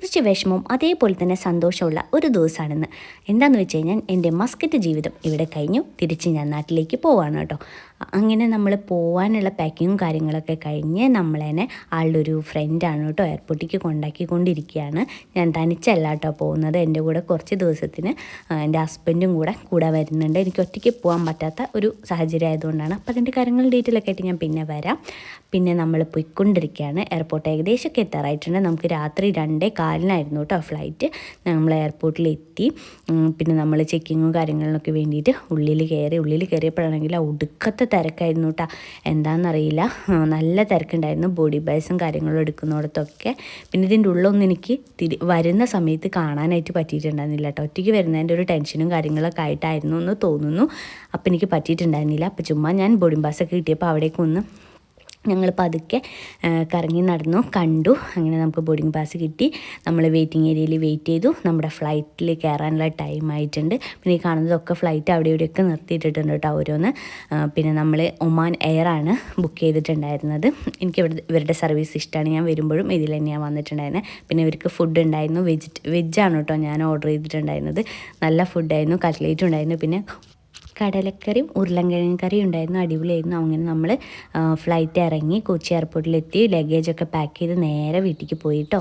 കുറച്ച് വിഷമവും അതേപോലെ തന്നെ സന്തോഷമുള്ള ഒരു ദിവസമാണെന്ന്. എന്താണെന്ന് വെച്ച് കഴിഞ്ഞാൽ എന്റെ മസ്കറ്റ് ജീവിതം ഇവിടെ കഴിഞ്ഞു. തിരിച്ച് ഞാൻ നാട്ടിലേക്ക് പോവാണ് കേട്ടോ. അങ്ങനെ നമ്മൾ പോകാനുള്ള പാക്കിങ്ങും കാര്യങ്ങളൊക്കെ കഴിഞ്ഞ് നമ്മളതിനെ ആളുടെ ഒരു ഫ്രണ്ടാണ് കേട്ടോ കൊണ്ടാക്കി കൊണ്ടിരിക്കുകയാണ് ഞാൻ തനിച്ചല്ല കേട്ടോ പോകുന്നത്. എന്റെ കൂടെ കുറച്ച് ദിവസത്തിന് എന്റെ ഹസ്ബൻഡും കൂടെ കൂടെ വരുന്നുണ്ട്. എനിക്ക് ഒറ്റയ്ക്ക് പോകാൻ പറ്റാത്ത ഒരു സാഹചര്യം ആയതുകൊണ്ടാണ്. അപ്പോൾ അതിന്റെ കാര്യങ്ങൾ ഡീറ്റെയിൽ ഒക്കെ ആയിട്ട് ഞാൻ പിന്നെ വരാം. പിന്നെ നമ്മൾ പോയിക്കൊണ്ടിരിക്കുകയാണ്. എയർപോർട്ട് ഏകദേശമൊക്കെ എത്താറായിട്ടുണ്ട്. നമുക്ക് രാത്രി രണ്ടേ കാലിനായിരുന്നു കേട്ടോ ഫ്ലൈറ്റ്. നമ്മൾ എയർപോർട്ടിൽ എത്തി പിന്നെ നമ്മൾ ചെക്കിങ്ങും കാര്യങ്ങളിലൊക്കെ വേണ്ടിയിട്ട് ഉള്ളിൽ കയറി ഉള്ളിൽ കയറിയപ്പോഴാണെങ്കിൽ ആ ഒടുക്കത്തെ തിരക്കായിരുന്നു കേട്ടോ എന്താണെന്നറിയില്ല നല്ല തിരക്കുണ്ടായിരുന്നു. ബോഡി ബാഗ്സും കാര്യങ്ങളും എടുക്കുന്നിടത്തൊക്കെ. പിന്നെ ഇതിന്റെ ഉള്ളൊന്നും എനിക്ക് തിരി വരുന്ന സമയത്ത് കാണാനായിട്ട് പറ്റിയിട്ടുണ്ടായിരുന്നില്ല കേട്ടോ ഒറ്റയ്ക്ക് വരുന്നതിന്റെ ഒരു ടെൻഷനും കാര്യങ്ങളൊക്കെ ആയിട്ടായിരുന്നു എന്ന് തോന്നുന്നു. അപ്പോൾ എനിക്ക് പറ്റിയിട്ടുണ്ടായിരുന്നില്ല. അപ്പോൾ ചുമ്മാ ഞാൻ ബോഡി ബാസൊക്കെ കിട്ടിയപ്പോൾ അവിടേക്ക് ഒന്ന് ഞങ്ങൾ പതുക്കെ കറങ്ങി നടന്നു കണ്ടു. അങ്ങനെ നമുക്ക് ബോർഡിംഗ് പാസ് കിട്ടി. നമ്മൾ വെയിറ്റിംഗ് ഏരിയയിൽ വെയിറ്റ് ചെയ്തു. നമ്മുടെ ഫ്ലൈറ്റിൽ കയറാനുള്ള ടൈം ആയിട്ടുണ്ട്. പിന്നെ ഈ കാണുന്നതൊക്കെ ഫ്ലൈറ്റ് അവിടെ ഇവിടെയൊക്കെ നിർത്തിയിട്ടിട്ടുണ്ട് കേട്ടോ ഓരോന്ന്. പിന്നെ നമ്മൾ ഒമാൻ എയർ ആണ് ബുക്ക് ചെയ്തിട്ടുണ്ടായിരുന്നത്. എനിക്ക് ഇവിടെ ഇവരുടെ സർവീസ് ഇഷ്ടമാണ് ഞാൻ വരുമ്പോഴും ഇതിൽ തന്നെയാണ് വന്നിട്ടുണ്ടായിരുന്നത് പിന്നെ ഇവർക്ക് ഫുഡ് ഉണ്ടായിരുന്നു. വെജ് ആണ് കേട്ടോ ഞാൻ ഓർഡർ ചെയ്തിട്ടുണ്ടായിരുന്നത്. നല്ല ഫുഡായിരുന്നു കട്ട്ലേറ്റ് ഉണ്ടായിരുന്നു. പിന്നെ കടലക്കറിയും ഉരുളൻകിഴങ്ങ് കറിയും ഉണ്ടായിരുന്നു അടിപൊളിയായിരുന്നു. അങ്ങനെ നമ്മൾ ഫ്ലൈറ്റ് ഇറങ്ങി കൊച്ചി എയർപോർട്ടിലെത്തി ലഗേജൊക്കെ പാക്ക് ചെയ്ത് നേരെ വീട്ടിലേക്ക് പോയി കേട്ടോ